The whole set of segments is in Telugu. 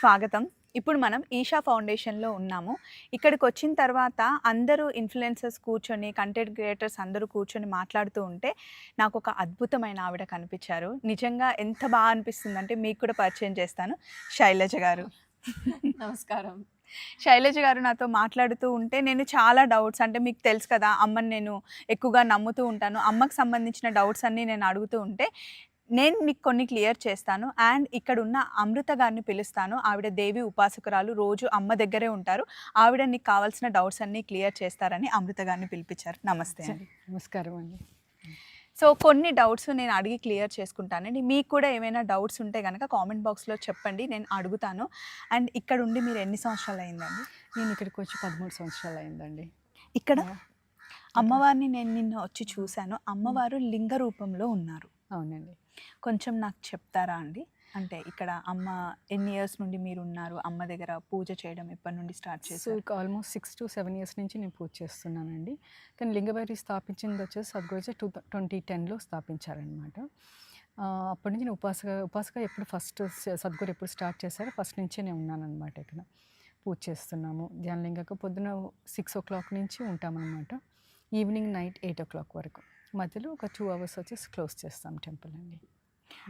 స్వాగతం. ఇప్పుడు మనం ఈషా ఫౌండేషన్లో ఉన్నాము. ఇక్కడికి వచ్చిన తర్వాత అందరూ ఇన్ఫ్లుయెన్సర్స్ కూర్చొని కంటెంట్ క్రియేటర్స్ అందరూ కూర్చొని మాట్లాడుతూ ఉంటే నాకు ఒక అద్భుతమైన ఆవిడ కనిపించారు. నిజంగా ఎంత బాగా అనిపిస్తుందంటే మీకు కూడా పరిచయం చేస్తాను. శైలజ గారు. నమస్కారం. శైలజ గారు నాతో మాట్లాడుతూ ఉంటే నేను చాలా డౌట్స్ అంటే మీకు తెలుసు కదా అమ్మని నేను ఎక్కువగా నమ్ముతూ ఉంటాను. అమ్మకి సంబంధించిన డౌట్స్ అన్నీ నేను అడుగుతూ ఉంటే నేను మీకు కొన్ని క్లియర్ చేస్తాను. అండ్ ఇక్కడ ఉన్న అమృత గారిని పిలుస్తాను. ఆవిడ దేవి ఉపాసకురాలు. రోజు అమ్మ దగ్గరే ఉంటారు. ఆవిడ నీకు కావాల్సిన డౌట్స్ అన్నీ క్లియర్ చేస్తారని అమృత గారిని పిలిపించారు. నమస్తే అండి. నమస్కారం అండి. సో కొన్ని డౌట్స్ నేను అడిగి క్లియర్ చేసుకుంటానండి. మీకు కూడా ఏమైనా డౌట్స్ ఉంటే కనుక కామెంట్ బాక్స్లో చెప్పండి. నేను అడుగుతాను. అండ్ ఇక్కడ ఉండి మీరు ఎన్ని సంవత్సరాలు అయిందండి? నేను ఇక్కడికి వచ్చి పదమూడు సంవత్సరాలు అయిందండి. ఇక్కడ? అమ్మవారిని నేను నిన్న వచ్చి చూశాను. అమ్మవారు లింగ రూపంలో ఉన్నారు. అవునండి. కొంచెం నాకు చెప్తారా అండి? అంటే ఇక్కడ అమ్మ ఎన్ని ఇయర్స్ నుండి మీరు ఉన్నారు అమ్మ దగ్గర పూజ చేయడం ఎప్పటి నుండి స్టార్ట్ సో చేశారు? ఇక almost six to seven years నుంచి నేను పూజ చేస్తున్నానండి. కానీ లింగభైరి స్థాపించింది వచ్చేసి సద్గురు టూ ట్వంటీ టెన్లో స్థాపించారనమాట అప్పటి నుంచి నేను ఉపాసక ఉపాసక ఎప్పుడు ఫస్ట్ సద్గురు ఎప్పుడు స్టార్ట్ చేశారో ఫస్ట్ నుంచే నేను ఉన్నానన్నమాట ఇక్కడ. పూజ చేస్తున్నాము. ధ్యానలింగకు పొద్దున సిక్స్ ఓ క్లాక్ నుంచి ఉంటామన్నమాట. Evening night eight o'clock వరకు. మధ్యలో ఒక టూ అవర్స్ వచ్చేసి క్లోజ్ చేస్తాం టెంపుల్ అండి.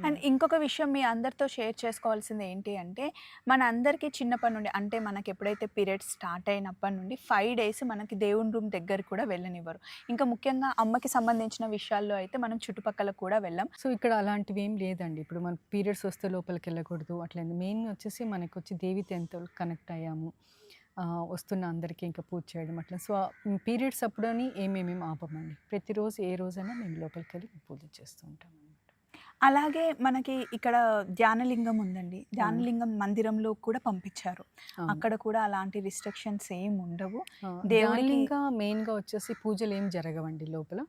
అండ్ ఇంకొక విషయం మీ అందరితో షేర్ చేసుకోవాల్సింది ఏంటి అంటే మన అందరికీ చిన్నప్పటి నుండి అంటే మనకి ఎప్పుడైతే పీరియడ్స్ స్టార్ట్ అయినప్పటి నుండి ఫైవ్ డేస్ మనకి దేవుని రూమ్ దగ్గర కూడా వెళ్ళనివ్వరు. ఇంకా ముఖ్యంగా అమ్మకి సంబంధించిన విషయాల్లో అయితే మనం చుట్టుపక్కల కూడా వెళ్ళాం. సో ఇక్కడ అలాంటివి ఏం లేదండి. ఇప్పుడు మన పీరియడ్స్ వస్తే లోపలికి వెళ్ళకూడదు. అట్లా మెయిన్ వచ్చేసి మనకు వచ్చి దేవితో ఎంత కనెక్ట్ అయ్యాము. వస్తున్న అందరికీ ఇంకా పూజ చేయడం అట్లా. సో పీరియడ్స్ అప్పుడని ఏమేమేమి ఆపమండి? ప్రతిరోజు ఏ రోజైనా మేము లోపలికి వెళ్ళి పూజ చేస్తూ ఉంటాం అలాగే మనకి ఇక్కడ ధ్యానలింగం ఉందండి. ధ్యానలింగం మందిరంలో కూడా పంపించారు. అక్కడ కూడా అలాంటి రిస్ట్రిక్షన్స్ ఏం ఉండవు. ధ్యానంగా మెయిన్గా వచ్చేసి పూజలు ఏం జరగవండి లోపల.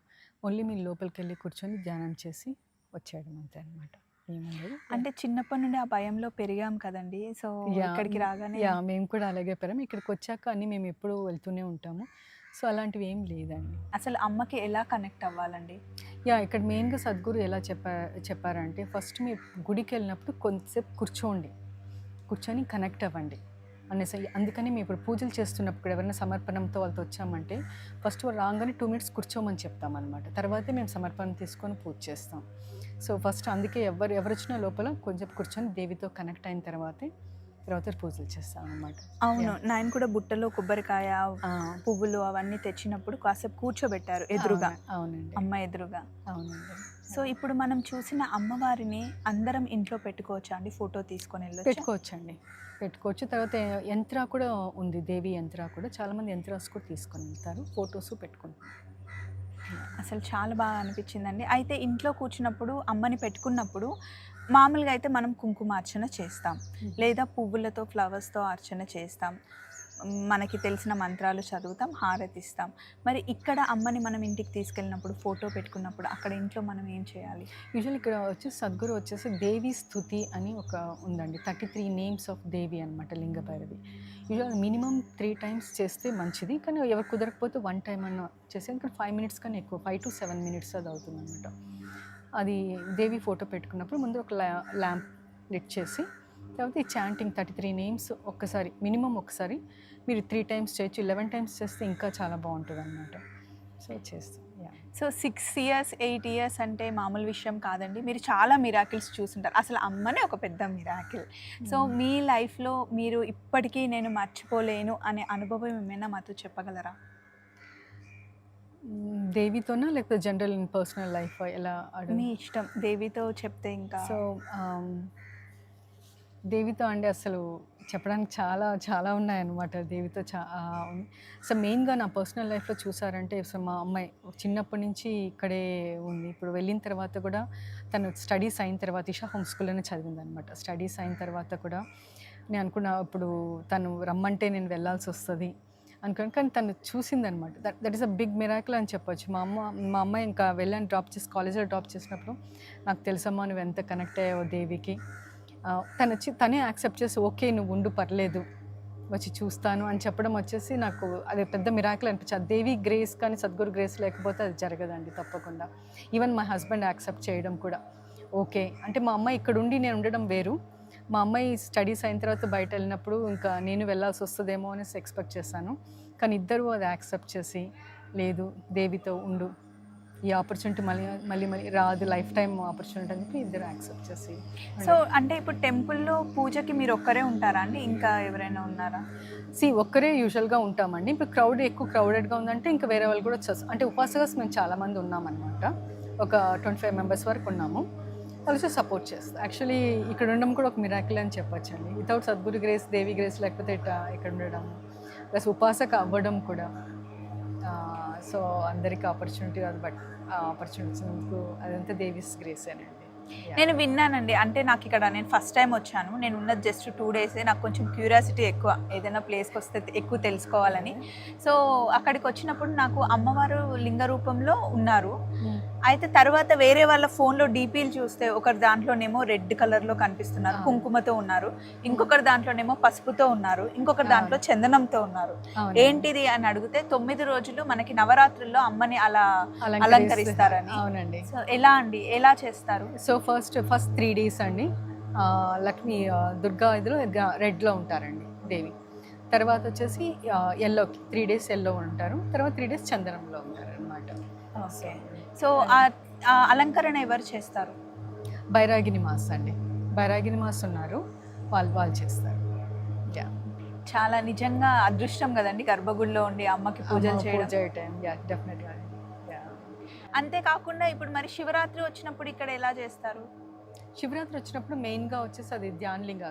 ఓన్లీ మీరు లోపలికి వెళ్ళి కూర్చొని ధ్యానం చేసి వచ్చేయడం అంతే అనమాట ఏముండదు. అంటే చిన్నప్పటి నుండి ఆ భయంలో పెరిగాం కదండి. సో ఇక్కడికి రాగానే యా మేము కూడా అలాగే పెరాం ఇక్కడికి వచ్చాక అన్ని మేము ఎప్పుడూ వెళ్తూనే ఉంటాము. సో అలాంటివి ఏం లేదండి. అసలు అమ్మకి ఎలా కనెక్ట్ అవ్వాలండి? యా ఇక్కడ మెయిన్గా సద్గురు ఎలా చెప్పా చెప్పారంటే ఫస్ట్ మీ గుడికి వెళ్ళినప్పుడు కొంతసేపు కూర్చోండి. కూర్చొని కనెక్ట్ అవ్వండి. అనేసి అందుకని మేము ఇప్పుడు పూజలు చేస్తున్నప్పుడు ఎవరైనా సమర్పణంతో వాళ్ళతో వచ్చామంటే ఫస్ట్ వాళ్ళు రాగానే టూ మినిట్స్ కూర్చోమని చెప్తామన్నమాట. తర్వాతే మేము సమర్పణ తీసుకొని పూజ చేస్తాం. సో ఫస్ట్ అందుకే ఎవరు ఎవరు వచ్చినా లోపల కొంచెం కూర్చొని దేవితో కనెక్ట్ అయిన తర్వాతే తర్వాత పూజలు చేస్తాం అన్నమాట. అవును నాయన కూడా బుట్టలో కొబ్బరికాయ పువ్వులు అవన్నీ తెచ్చినప్పుడు కాసేపు కూర్చోబెట్టారు ఎదురుగా. అవును- అవునండి. అమ్మ ఎదురుగా. అవునండి. సో ఇప్పుడు మనం చూసిన అమ్మవారిని అందరం ఇంట్లో పెట్టుకోవచ్చా అండి? ఫోటో తీసుకొని వెళ్ళొచ్చు? పెట్టుకోవచ్చండి. పెట్టుకోవచ్చు. తర్వాత యంత్ర కూడా ఉంది దేవి యంత్ర కూడా. చాలామంది యంత్రాస్ కూడా తీసుకొని వెళ్తారు ఫొటోస్ పెట్టుకుంటారు అసలు చాలా బాగా అనిపించిందండి. అయితే ఇంట్లో కూర్చున్నప్పుడు అమ్మని పెట్టుకున్నప్పుడు మామూలుగా అయితే మనం కుంకుమార్చన చేస్తాం. లేదా పువ్వులతో ఫ్లవర్స్తో అర్చన చేస్తాం. మనకి తెలిసిన మంత్రాలు చదువుతాం హారతిస్తాం. మరి ఇక్కడ అమ్మని మనం ఇంటికి తీసుకెళ్ళినప్పుడు ఫోటో పెట్టుకున్నప్పుడు అక్కడ ఇంట్లో మనం ఏం చేయాలి? యూజువల్ ఇక్కడ వచ్చేసి సద్గురు వచ్చేసి దేవి స్థుతి అని ఒక ఉందండి. Thirty three names of Devi అనమాట Lingabhairavi usual minimum three times చేస్తే మంచిది. కానీ ఎవరు కుదరకపోతే వన్ టైం అన్న చేస్తే ఎందుకంటే ఫైవ్ మినిట్స్ కన్నా ఎక్కువ ఫైవ్ టు సెవెన్ మినిట్స్ అది అవుతుంది అనమాట అది దేవి ఫోటో పెట్టుకున్నప్పుడు ముందు ఒక ల్యా ల్యాంప్ లిట్ చేసి తర్వాత ఈ చాంటింగ్ థర్టీ త్రీ నేమ్స్ ఒక్కసారి మినిమం ఒకసారి మీరు త్రీ టైమ్స్ చేయొచ్చు లెవెన్ టైమ్స్ చేస్తే ఇంకా చాలా బాగుంటుంది అనమాట సో చేస్తాం yeah. So six years eight years అంటే మామూలు విషయం కాదండి. మీరు చాలా మిరాకిల్స్ చూసుంటారు. అసలు అమ్మనే ఒక పెద్ద మిరాకిల్. సో మీ లైఫ్లో మీరు ఇప్పటికీ నేను మర్చిపోలేను అనే అనుభవం ఏమైనా మాతో చెప్పగలరా? దేవితోనా? లేకపోతే జనరల్ ఇన్ పర్సనల్ లైఫ్ ఎలా అడుగు మీ ఇష్టం. దేవితో చెప్తే ఇంకా. సో దేవితో అంటే అసలు చెప్పడానికి చాలా చాలా ఉన్నాయన్నమాట. దేవితో చా. సో మెయిన్గా నా పర్సనల్ లైఫ్లో చూసారంటే సో మా అమ్మాయి చిన్నప్పటి నుంచి ఇక్కడే ఉంది. ఇప్పుడు వెళ్ళిన తర్వాత కూడా తను స్టడీస్ అయిన తర్వాత ఇషా హోమ్ స్కూల్లోనే చదివింది అనమాట స్టడీస్ అయిన తర్వాత కూడా నేను అనుకున్నా ఇప్పుడు తను రమ్మంటే నేను వెళ్ళాల్సి వస్తుంది. అనుకుని కానీ తను చూసిందనమాట. That that is a big miracle అని చెప్పొచ్చు. మా అమ్మ మా అమ్మాయి ఇంకా వెళ్ళాను డ్రాప్ చేసి కాలేజ్లో డ్రాప్ చేసినప్పుడు నాకు తెలుసమ్మా నువ్వు ఎంత కనెక్ట్ అయ్యావో దేవికి. తను వచ్చి తనే యాక్సెప్ట్ చేసి ఓకే నువ్వు ఉండు పర్లేదు. వచ్చి చూస్తాను. అని చెప్పడం వచ్చేసి నాకు అది పెద్ద మిరాకిల్ అనిపించింది దేవి గ్రేస్ కానీ సద్గురు గ్రేస్ లేకపోతే అది జరగదండి తప్పకుండా. ఈవెన్ మా హస్బెండ్ యాక్సెప్ట్ చేయడం కూడా. ఓకే. అంటే మా అమ్మ ఇక్కడ ఉండి నేను ఉండడం వేరు. మా అమ్మాయి స్టడీస్ అయిన తర్వాత బయట వెళ్ళినప్పుడు ఇంకా నేను వెళ్ళాల్సి వస్తుందేమో అనేసి ఎక్స్పెక్ట్ చేశాను. కానీ ఇద్దరు అది యాక్సెప్ట్ చేసి లేదు దేవితో ఉండు. ఈ ఆపర్చునిటీ మళ్ళీ మళ్ళీ మళ్ళీ రాదు లైఫ్ టైం ఆపర్చునిటీ అని చెప్పి ఇద్దరు యాక్సెప్ట్ చేసి సో అంటే ఇప్పుడు టెంపుల్లో పూజకి మీరు ఒక్కరే ఉంటారా అండి? ఇంకా ఎవరైనా ఉన్నారా? సి ఒక్కరే యూజువల్గా ఉంటామండి. ఇప్పుడు క్రౌడ్ ఎక్కువ క్రౌడెడ్గా ఉందంటే ఇంకా వేరే వాళ్ళు కూడా వచ్చేస్తారు. అంటే ఉపాసకస్ మేము చాలామంది ఉన్నామన్నమాట. ఒక ట్వంటీ ఫైవ్ మెంబర్స్ వరకు ఉన్నాము. ఆల్సో సపోర్ట్ చేస్తా. యాక్చువల్లీ ఇక్కడ ఉండడం కూడా ఒక మిరాకిల్ అని చెప్పొచ్చండి. Without Sadhguru grace Devi grace లేకపోతే ఇట్లా ఇక్కడ ఉండడం ప్లస్ ఉపాసక అవ్వడం కూడా. సో అందరికి ఆపర్చునిటీ అది బట్ ఆపర్చునిటీ అదంతా దేవిస్ గ్రేస్ అండి నేను విన్నానండి. అంటే నాకు ఇక్కడ నేను ఫస్ట్ టైం వచ్చాను. నేను ఉన్నది జస్ట్ టూ డేస్ నాకు కొంచెం క్యూరియాసిటీ ఎక్కువ ఏదైనా ప్లేస్కి వస్తే ఎక్కువ తెలుసుకోవాలని. సో అక్కడికి వచ్చినప్పుడు నాకు అమ్మవారు లింగ రూపంలో ఉన్నారు. Mm. అయితే తర్వాత వేరే వాళ్ళ ఫోన్లో డీపీలు చూస్తే ఒకరి దాంట్లోనేమో రెడ్ కలర్లో కనిపిస్తున్నారు. కుంకుమతో ఉన్నారు. ఇంకొకరి దాంట్లోనేమో పసుపుతో ఉన్నారు. ఇంకొకరి దాంట్లో చందనంతో ఉన్నారు. ఏంటిది అని అడిగితే తొమ్మిది రోజులు మనకి నవరాత్రుల్లో అమ్మని అలా అలంకరిస్తే- అలంకరిస్తారని. అవునండి. సో ఎలా అండి? ఎలా చేస్తారు? So first first three days అండి. లక్ష్మి దుర్గా ఇదిలో రెడ్లో ఉంటారండి దేవి. తర్వాత వచ్చేసి ఎల్లో త్రీ డేస్ ఎల్లో ఉంటారు. తర్వాత త్రీ డేస్ చందనంలో ఉంటారు అనమాట ఓకే. సో అలంకరణ ఎవరు చేస్తారు? బైరాగిని మాస్ అండి. బైరాగిని మాస్ ఉన్నారు. వాళ్ళు వాళ్ళు చేస్తారు. యా. చాలా నిజంగా అదృష్టం కదండి గర్భగుడిలో ఉండి అమ్మకి పూజలు చేయడం. పూజ టైం యా డెఫినెట్గా అంతేకాకుండా ఇప్పుడు మరి శివరాత్రి వచ్చినప్పుడు ఇక్కడ ఎలా చేస్తారు? శివరాత్రి వచ్చినప్పుడు మెయిన్గా వచ్చేసి అది ధ్యాన్లింగా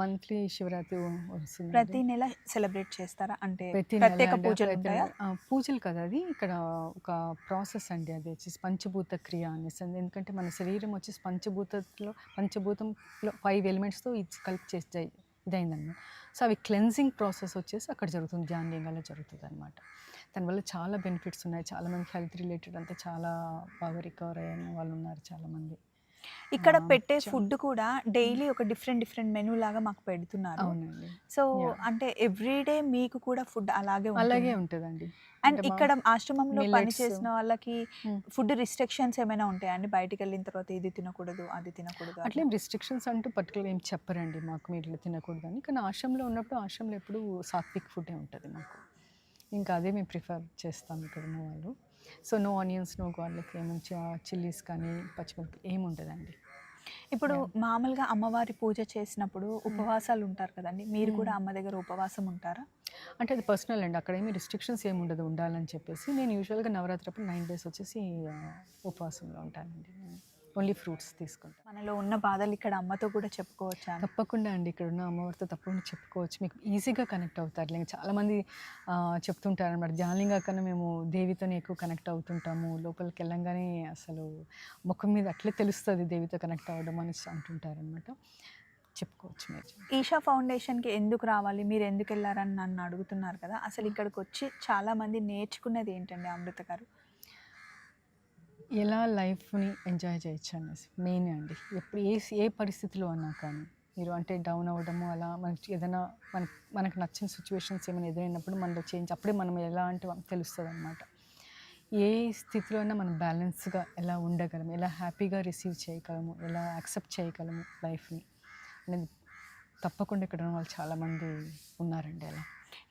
మంత్లీ శివరాత్రి వస్తుంది ప్రతి నెల సెలబ్రేట్ చేస్తారా? అంటే ప్రత్యేక పూజలు పూజలు కదా అది. ఇక్కడ ఒక ప్రాసెస్ అండి అది వచ్చేసి పంచభూత క్రియ అనేసి. ఎందుకంటే మన శరీరం వచ్చేసి పంచభూతలో పంచభూతంలో ఫైవ్ ఎలిమెంట్స్తో ఇది కలిపి చేసి ఇదైందన్నమాట. సో అవి క్లెన్జింగ్ ప్రాసెస్ వచ్చేసి అక్కడ జరుగుతుంది ధ్యానంలో జరుగుతుంది అనమాట దానివల్ల చాలా బెనిఫిట్స్ ఉన్నాయి చాలా మంది హెల్త్ రిలేటెడ్ అంతా చాలా బాగా రికవర్ అయిన వాళ్ళు ఉన్నారు చాలామంది ఇక్కడ పెట్టే ఫుడ్ కూడా డైలీ ఒక డిఫరెంట్ డిఫరెంట్ మెనూ లాగా మాకు పెడుతున్నారు సో. అంటే ఎవ్రీడే మీకు కూడా ఫుడ్ అలాగే అలాగే ఉంటుంది ఉంటుందండి అండ్ ఇక్కడ ఆశ్రమంలో పని. చేసిన వాళ్ళకి. ఫుడ్ రిస్ట్రిక్షన్స్ ఏమైనా ఉంటాయా అండి బయటికి వెళ్ళిన తర్వాత ఇది తినకూడదు అది తినకూడదు అట్లా? రిస్ట్రిక్షన్స్ అంటూ పర్టికులర్ ఏం చెప్పరండి మాకు మీరు ఇట్లా తినకూడదని కానీ ఆశ్రమంలో ఉన్నప్పుడు ఆశ్రమంలో ఎప్పుడు సాత్విక్ ఫుడే ఉంటుంది మాకు ఇంకా అదే మేము ప్రిఫర్ చేస్తాం ఇక్కడ ఉన్న వాళ్ళు. So no onions no garlic ఏమి చిల్లీస్ కానీ పచ్చిమిరపకాయలు ఏమి ఉంటుందండి ఇప్పుడు. మామూలుగా అమ్మవారి పూజ చేసినప్పుడు ఉపవాసాలు ఉంటారు కదండి. మీరు కూడా Hmm. అమ్మ దగ్గర ఉపవాసం ఉంటారా? అంటే అది పర్సనల్ అండి. అక్కడ ఏమి రిస్ట్రిక్షన్స్ ఏమి ఉండదు ఉండాలని చెప్పేసి. నేను యూజువల్గా నవరాత్రి అప్పుడు నైన్ డేస్ వచ్చేసి ఉపవాసంలో ఉంటానండి. ఓన్లీ ఫ్రూట్స్ తీసుకుంటాను మనలో ఉన్న బాధలు ఇక్కడ అమ్మతో కూడా చెప్పుకోవచ్చా? తప్పకుండా అండి. ఇక్కడ ఉన్న అమ్మవారితో తప్పకుండా చెప్పుకోవచ్చు. మీకు ఈజీగా కనెక్ట్ అవుతారు. లేక చాలామంది చెప్తుంటారు అనమాట. ధ్యానంగా కన్నా మేము దేవితోనే ఎక్కువ కనెక్ట్ అవుతుంటాము. లోపలికి వెళ్ళంగానే అసలు ముఖం మీద అట్లే తెలుస్తుంది దేవితో కనెక్ట్ అవ్వడం అని అంటుంటారు అనమాట. చెప్పుకోవచ్చు మీరు. ఈషా ఫౌండేషన్కి ఎందుకు రావాలి? మీరు ఎందుకు వెళ్ళారని నన్ను అడుగుతున్నారు కదా. అసలు ఇక్కడికి వచ్చి చాలా మంది నేర్చుకున్నది ఏంటండి అమృత గారు? ఎలా లైఫ్ని ఎంజాయ్ చేయొచ్చు అనేసి మెయిన్ అండి. ఎప్పుడు ఏ ఏ పరిస్థితిలో అన్నా కానీ మీరు అంటే డౌన్ అవ్వడము అలా మనకి ఏదైనా మన మనకు నచ్చిన సిచ్యువేషన్స్ ఏమైనా ఎదురైనప్పుడు మనలో చేంజ్ అప్పుడే మనం ఎలా అంటే తెలుస్తుంది అనమాట ఏ స్థితిలో అయినా మనం బ్యాలెన్స్గా ఎలా ఉండగలము ఎలా హ్యాపీగా రిసీవ్ చేయగలము ఎలా యాక్సెప్ట్ చేయగలము లైఫ్ని అనేది తప్పకుండా ఇక్కడ ఉన్న వాళ్ళు చాలామంది ఉన్నారండి అలా.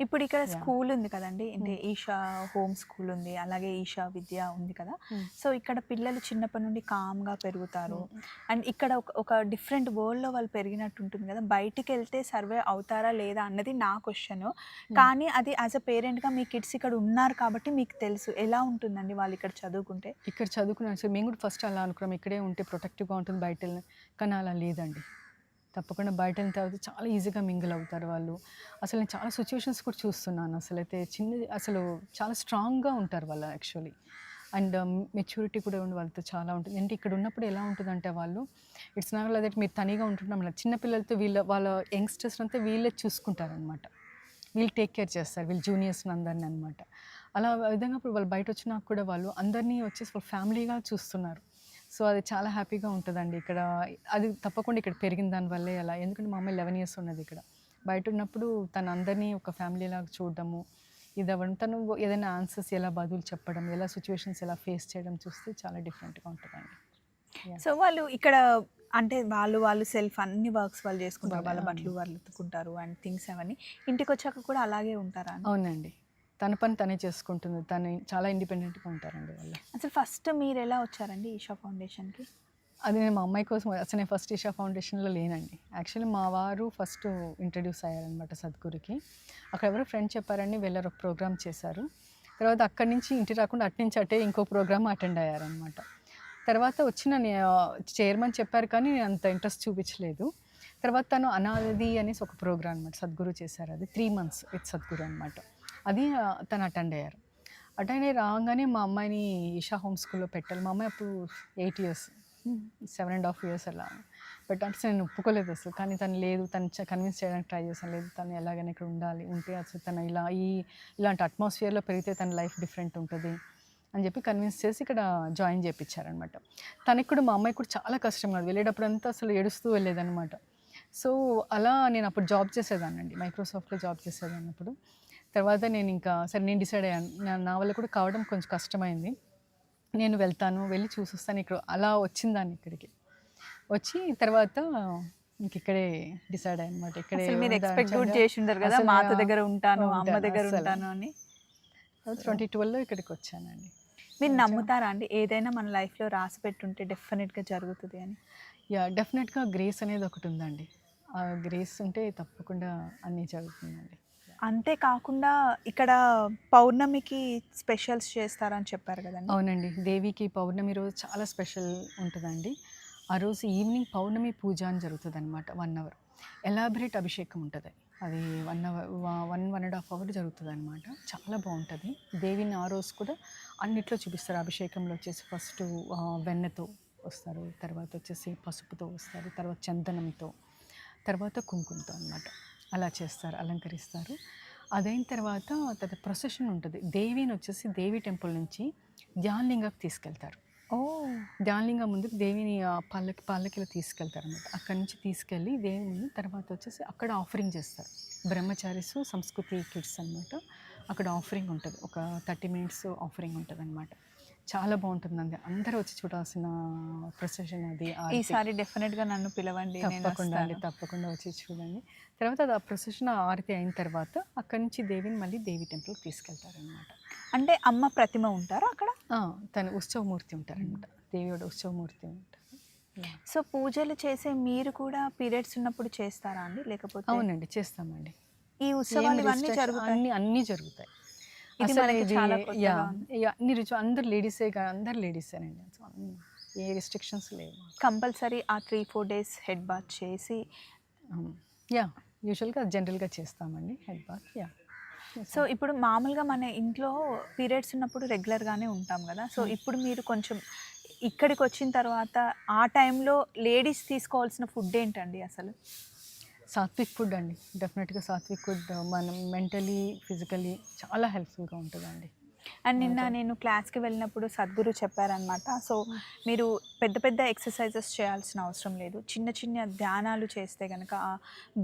ఇప్పుడు ఇక్కడ. స్కూల్ ఉంది కదండి. అంటే ఈషా హోమ్ స్కూల్ ఉంది అలాగే ఈషా విద్య ఉంది కదా. సో ఇక్కడ పిల్లలు చిన్నప్పటి నుండి కామ్గా పెరుగుతారు. అండ్ ఇక్కడ ఒక డిఫరెంట్ వరల్డ్లో వాళ్ళు పెరిగినట్టు ఉంటుంది కదా. బయటికి వెళ్తే సర్వే అవుతారా లేదా అన్నది నా క్వశ్చన్. కానీ అది యాజ్ అ పేరెంట్గా మీ కిడ్స్ ఇక్కడ ఉన్నారు కాబట్టి మీకు తెలుసు. ఎలా ఉంటుందండి వాళ్ళు ఇక్కడ చదువుకుంటే? ఇక్కడ చదువుకున్నాను సార్ మేము కూడా ఫస్ట్ అలా అనుకున్నాం. ఇక్కడే ఉంటే ప్రొటెక్టివ్గా ఉంటుంది బయట కానీ అలా లేదండి. తప్పకుండా బయట వెళ్ళిన తర్వాత చాలా ఈజీగా మింగిల్ అవుతారు వాళ్ళు. అసలు నేను చాలా సిచ్యువేషన్స్ కూడా చూస్తున్నాను. అసలు అయితే చిన్న అసలు చాలా స్ట్రాంగ్గా ఉంటారు వాళ్ళు యాక్చువల్లీ అండ్ మెచ్యూరిటీ కూడా ఉండి వాళ్ళతో చాలా ఉంటుంది అంటే ఇక్కడ ఉన్నప్పుడు ఎలా ఉంటుందంటే వాళ్ళు ఇట్స్ నాట్ లైక్ మీరు తనిగా ఉంటున్నాం చిన్నపిల్లలతో వీళ్ళ వాళ్ళ యంగ్స్టర్స్ అంతా వీళ్ళే చూసుకుంటారనమాట వీళ్ళు టేక్ కేర్ చేస్తారు. వీళ్ళు జూనియర్స్ అందరిని అనమాట అలా విధంగా ఇప్పుడు వాళ్ళు బయట వచ్చినా కూడా వాళ్ళు అందరినీ వచ్చేసి వాళ్ళ ఫ్యామిలీగా చూస్తున్నారు. సో అది చాలా హ్యాపీగా ఉంటుందండి ఇక్కడ. అది తప్పకుండా ఇక్కడ పెరిగిన దానివల్లే అలా. ఎందుకంటే మా అమ్మాయి లెవెన్ ఇయర్స్ ఉన్నది ఇక్కడ. బయట ఉన్నప్పుడు తను అందరినీ ఒక ఫ్యామిలీ లాగా చూడడము ఇది అవ్వడం తను ఏదైనా ఆన్సర్స్ ఎలా బదులు చెప్పడం ఎలా సిచ్యువేషన్స్ ఎలా ఫేస్ చేయడం చూస్తే చాలా డిఫరెంట్గా ఉంటుందండి. సో వాళ్ళు ఇక్కడ అంటే వాళ్ళు వాళ్ళు సెల్ఫ్ అన్ని వర్క్స్ వాళ్ళు చేసుకుంటారు. వాళ్ళే. బట్టలు వాళ్ళు ఉతుకుంటారు అండ్ థింగ్స్ అవన్నీ. ఇంటికి వచ్చాక కూడా అలాగే ఉంటారా? అవునండి. తన పని తనే చేసుకుంటుంది. తను చాలా ఇండిపెండెంట్గా ఉంటారండి వాళ్ళు. అసలు ఫస్ట్ మీరు ఎలా వచ్చారండి ఈషా ఫౌండేషన్కి? అది నేను మా అమ్మాయి కోసం అసలు నేను ఫస్ట్ ఈషా ఫౌండేషన్లో లేనండి. యాక్చువల్లీ మా వారు ఫస్ట్ ఇంట్రడ్యూస్ అయ్యారనమాట సద్గురికి. అక్కడ ఎవరో ఫ్రెండ్ చెప్పారని వెళ్ళారు ఒక ప్రోగ్రామ్ చేశారు. తర్వాత అక్కడి నుంచి ఇంటి రాకుండా అటు నుంచి అటే ఇంకో ప్రోగ్రామ్ అటెండ్ అయ్యారనమాట తర్వాత వచ్చిన చైర్మన్ చెప్పారు కానీ నేను అంత ఇంట్రెస్ట్ చూపించలేదు. తర్వాత తను అనాది అనేసి ఒక ప్రోగ్రామ్ అనమాట సద్గురు చేశారు. అది త్రీ మంత్స్ విత్ సద్గురు అనమాట అది తను అటెండ్ అయ్యారు. అటెండ్ అయ్యి రాగానే మా అమ్మాయిని ఈషా హోమ్ స్కూల్లో పెట్టాలి. మా అమ్మాయి అప్పుడు eight years seven and half years అలా బట్ నేను ఒప్పుకోలేదు అసలు. కానీ తను లేదు తను కన్విన్స్ చేయడానికి ట్రై చేశాను. లేదు తను ఎలాగైనా ఇక్కడ ఉండాలి ఉంటే అసలు తను ఇలా ఈ ఇలాంటి అట్మాస్ఫియర్లో పెరిగితే తన లైఫ్ డిఫరెంట్ ఉంటుంది అని చెప్పి కన్విన్స్ చేసి ఇక్కడ జాయిన్ చేయించారనమాట తనకి కూడా మా అమ్మాయి కూడా చాలా కష్టం కాదు వెళ్ళేటప్పుడు అంతా అసలు ఏడుస్తూ వెళ్ళేదనమాట సో అలా నేను అప్పుడు జాబ్ చేసేదాన్నండి. మైక్రోసాఫ్ట్లో జాబ్ చేసేదాన్ని అప్పుడు. తర్వాత నేను ఇంకా సరే నేను డిసైడ్ అయ్యాను. నా- వల్ల కూడా కావడం కొంచెం కష్టమైంది. నేను వెళ్తాను వెళ్ళి చూసొస్తాను. ఇక్కడ అలా వచ్చిందాన్ని ఇక్కడికి. వచ్చి తర్వాత ఇంక ఇక్కడే డిసైడ్ అయ్యనమాట ఇక్కడే మీరు ఎక్స్పెక్ట్ కూడా చేసి ఉంటారు కదా అసలు మా అత్త ఆ- దగ్గర ఉంటాను అమ్మ దగ్గర. ఉంటాను అని. ట్వంటీ ట్వెల్వ్లో ఇక్కడికి వచ్చానండి. మీరు నమ్ముతారా అండి? ఏదైనా మన లైఫ్లో రాసి పెట్టుంటే డెఫినెట్గా జరుగుతుంది అని. యా డెఫినెట్గా గ్రేస్ అనేది ఒకటి ఉందండి. ఆ గ్రేస్ ఉంటే తప్పకుండా అన్నీ జరుగుతుందండి. అంతేకాకుండా ఇక్కడ పౌర్ణమికి స్పెషల్స్ చేస్తారని చెప్పారు కదండి. అవునండి. దేవికి పౌర్ణమి రోజు చాలా స్పెషల్ ఉంటుందండి. ఆ రోజు ఈవినింగ్ పౌర్ణమి పూజ అని జరుగుతుంది అనమాట వన్ అవర్. ఎలాబరేట్ అభిషేకం ఉంటుంది. అది one hour one one and half hour జరుగుతుంది అనమాట చాలా బాగుంటుంది. దేవిని ఆ రోజు కూడా అన్నిట్లో చూపిస్తారు. అభిషేకంలో వచ్చేసి ఫస్ట్ వెన్నతో వస్తారు. తర్వాత వచ్చేసి పసుపుతో వస్తారు. తర్వాత చందనంతో తర్వాత కుంకుమతో అన్నమాట. అలా చేస్తారు అలంకరిస్తారు. అదైన తర్వాత తర్వాత ప్రొసెషన్ ఉంటుంది. దేవిని వచ్చేసి దేవి టెంపుల్ నుంచి ధ్యాన్లింగకు తీసుకెళ్తారు. ఓ! ధ్యాన్లింగ ముందుకు దేవిని పల్లకి పల్లకిలో తీసుకెళ్తారు అనమాట అక్కడి నుంచి తీసుకెళ్ళి దేవి ముందు తర్వాత వచ్చేసి అక్కడ ఆఫరింగ్ చేస్తారు. బ్రహ్మచారీస్ సంస్కృతి కిడ్స్ అనమాట అక్కడ ఆఫరింగ్ ఉంటుంది. ఒక థర్టీ మినిట్స్ ఆఫరింగ్ ఉంటుంది అనమాట చాలా బాగుంటుందండి. అందరూ వచ్చి చూడాల్సిన ప్రొసెషన్ అది. ఈసారి డెఫినెట్గా నన్ను పిలవండి తప్పకుండా అండి. తప్పకుండా వచ్చి చూడండి. తర్వాత అది ఆ ప్రొసెషన్ ఆరతి అయిన తర్వాత అక్కడి నుంచి దేవిని మళ్ళీ దేవి టెంపుల్కి తీసుకెళ్తారనమాట అంటే అమ్మ ప్రతిమ ఉంటారా అక్కడ? తను ఉత్సవమూర్తి ఉంటారనమాట దేవిயோட ఉత్సవమూర్తి ఉంటారు. సో పూజలు చేసే మీరు కూడా పీరియడ్స్ ఉన్నప్పుడు చేస్తారా అండి? లేకపోతే అవునండి చేస్తామండి. ఈ ఉత్సవాలు ఇవన్నీ జరుగుతాయి? అన్ని అన్ని జరుగుతాయి. ఇది మనకి చాలా యా, రుచి అందరు లేడీసే కాదు అందరు లేడీసేనండి. ఏ రిస్ట్రిక్షన్స్ లేవు కంపల్సరీ ఆ three four days head bath చేసి. యా యూజువల్గా జనరల్గా చేస్తామండి హెడ్ బాత్ యా. సో ఇప్పుడు మామూలుగా మన ఇంట్లో పీరియడ్స్ ఉన్నప్పుడు రెగ్యులర్గానే ఉంటాం కదా. సో ఇప్పుడు మీరు కొంచెం ఇక్కడికి వచ్చిన తర్వాత ఆ టైంలో లేడీస్ తీసుకోవాల్సిన ఫుడ్ ఏంటండి అసలు? సాత్విక్ ఫుడ్ అండి. డెఫినెట్గా సాత్విక్ ఫుడ్ మనం మెంటలీ ఫిజికలీ చాలా హెల్ప్ఫుల్గా ఉంటుందండి. అండ్ నిన్న నేను క్లాస్కి వెళ్ళినప్పుడు సద్గురు చెప్పారనమాట సో మీరు పెద్ద పెద్ద ఎక్సర్సైజెస్ చేయాల్సిన అవసరం లేదు. చిన్న చిన్న ధ్యానాలు చేస్తే కనుక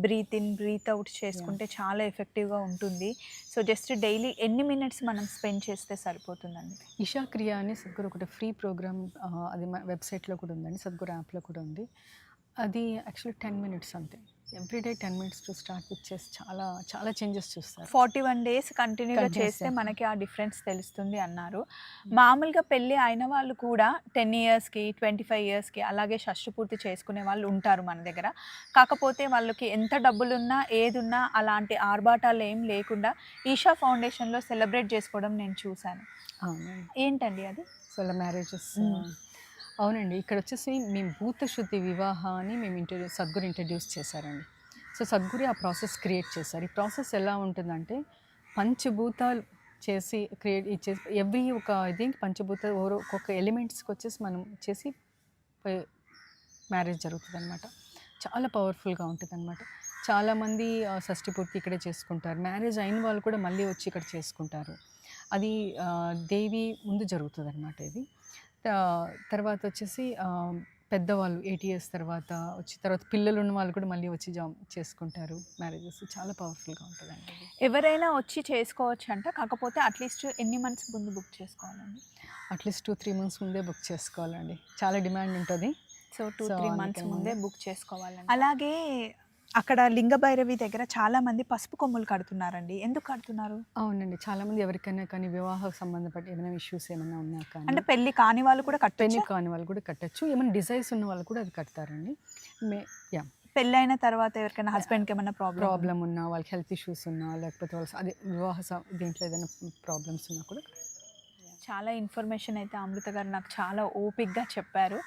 బ్రీత్ ఇన్ బ్రీత్ అవుట్ చేసుకుంటే చాలా ఎఫెక్టివ్గా ఉంటుంది. సో జస్ట్ డైలీ ఎన్ని మినిట్స్ మనం స్పెండ్ చేస్తే సరిపోతుందండి? ఇషా క్రియ అని సద్గురు ఒకటి ఫ్రీ ప్రోగ్రామ్ అది మా వెబ్సైట్లో కూడా ఉందండి సద్గురు యాప్లో కూడా ఉంది. అది యాక్చువల్లీ టెన్ మినిట్స్ అంతే. Everyday ten minutes to start with చేసి చాలా చాలా చేంజెస్ చూస్తారు. ఫార్టీ వన్ డేస్ కంటిన్యూగా చేస్తే. మనకి ఆ డిఫరెన్స్ తెలుస్తుంది అన్నారు. మామూలుగా పెళ్ళి అయిన వాళ్ళు కూడా టెన్ ఇయర్స్కి ట్వంటీ ఫైవ్ ఇయర్స్కి అలాగే షష్టి పూర్తి చేసుకునే వాళ్ళు ఉంటారు మన దగ్గర. కాకపోతే వాళ్ళకి ఎంత డబ్బులున్నా ఏదున్నా అలాంటి ఆర్భాటాలు ఏం లేకుండా ఈషా ఫౌండేషన్లో సెలబ్రేట్ చేసుకోవడం నేను చూశాను. ఏంటండి అది? So marriages. అవునండి. ఇక్కడ వచ్చేసి మేము భూత శుద్ధి వివాహ అని మేము ఇంట్రడ్యూ సద్గురు ఇంట్రడ్యూస్ చేశారండి. సో సద్గురు ఆ ప్రాసెస్ క్రియేట్ చేశారు. ఈ ప్రాసెస్ ఎలా ఉంటుందంటే పంచభూతాలు చేసి క్రియేట్ ఇచ్చేసి ఎవ్రీ ఒక ఇది పంచభూత ఓరో ఒక్కొక్క ఎలిమెంట్స్కి వచ్చేసి మనం చేసి మ్యారేజ్ జరుగుతుంది అనమాట చాలా పవర్ఫుల్గా ఉంటుంది అనమాట చాలామంది ఆ, షష్ఠి పూర్తి ఇక్కడే చేసుకుంటారు. మ్యారేజ్ అయిన వాళ్ళు కూడా మళ్ళీ వచ్చి ఇక్కడ చేసుకుంటారు. అది దేవి ముందు జరుగుతుంది అనమాట ఇది తర్వాత వచ్చేసి పెద్దవాళ్ళు ఎయిటీ ఇయర్స్ తర్వాత వచ్చి తర్వాత పిల్లలు ఉన్న వాళ్ళు కూడా మళ్ళీ వచ్చి జాబ్ చేసుకుంటారు. మ్యారేజెస్ చాలా పవర్ఫుల్గా ఉంటుందండి ఎవరైనా వచ్చి చేసుకోవచ్చు అంట కాకపోతే అట్లీస్ట్ ఎన్ని మంత్స్ ముందు బుక్ చేసుకోవాలండి? At least two three months ముందే బుక్ చేసుకోవాలండి. చాలా డిమాండ్ ఉంటుంది. సో టూ త్రీ మంత్స్ ముందు. ముందే బుక్ చేసుకోవాలండి అలాగే అక్కడ లింగభైరవి దగ్గర చాలా మంది పసుపు కొమ్ములు కడుతున్నారండి. ఎందుకు కడుతున్నారు? అవునండి. చాలామంది ఎవరికైనా కానీ వివాహ సంబంధపట్టి ఏమైనా ఇష్యూస్ ఏమైనా ఉన్నా కానీ అంటే పెళ్ళి కాని వాళ్ళు కూడా పెళ్ళి కట్టచ్చు కాని వాళ్ళు కూడా కట్టచ్చు. ఏమైనా డిజైర్స్ ఉన్న వాళ్ళు కూడా అది కడతారండి. మే యా పెళ్ళి అయిన తర్వాత ఎవరికైనా హస్బెండ్కి ఏమైనా ప్రాబ్లం ప్రాబ్లం ఉన్నా వాళ్ళకి హెల్త్ ఇష్యూస్ ఉన్నా లేకపోతే వాళ్ళ అదే వివాహ దీంట్లో ఏదైనా ప్రాబ్లమ్స్ ఉన్నా కూడా చాలా ఇన్ఫర్మేషన్ అయితే అమృత గారు నాకు చాలా ఓపిక్గా చెప్పారు.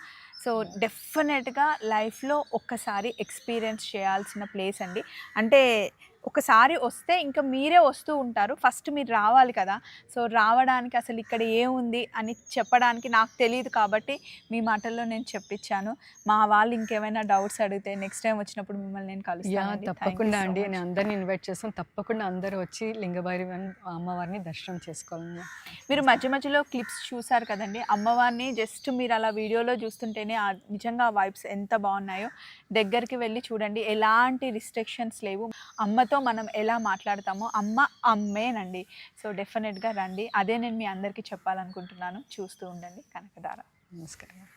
సో డెఫినెట్గా లైఫ్లో ఒక్కసారి ఎక్స్పీరియన్స్ చేయాల్సిన ప్లేస్ అండి. అంటే ఒకసారి వస్తే ఇంకా మీరే వస్తూ ఉంటారు. ఫస్ట్ మీరు రావాలి కదా. సో రావడానికి అసలు ఇక్కడ ఏముంది అని చెప్పడానికి నాకు తెలియదు కాబట్టి మీ మాటల్లో నేను చెప్పించాను. మా వాళ్ళు ఇంకేమైనా డౌట్స్ అడిగితే నెక్స్ట్ టైం వచ్చినప్పుడు మిమ్మల్ని నేను కలుస్తాను తప్పకుండా అండి. నేను అందరిని ఇన్వైట్ చేస్తాను. తప్పకుండా అందరూ వచ్చి అన్- అమ్మవారిని దర్శనం చేసుకోవాలని. మీరు మధ్య మధ్యలో క్లిప్స్ చూసారు కదండి. అమ్మవారిని జస్ట్ మీరు అలా వీడియోలో చూస్తుంటేనే నిజంగా వైబ్స్ ఎంత బాగున్నాయో. దగ్గరికి వెళ్ళి చూడండి. ఎలాంటి రిస్ట్రిక్షన్స్ లేవు. అమ్మతో మనం ఎలా మాట్లాడతామో అమ్మ అమ్మేనండి. సో డెఫినెట్గా రండి. అదే నేను మీ అందరికీ చెప్పాలనుకుంటున్నాను. చూస్తూ ఉండండి. కనకదార నమస్కారం.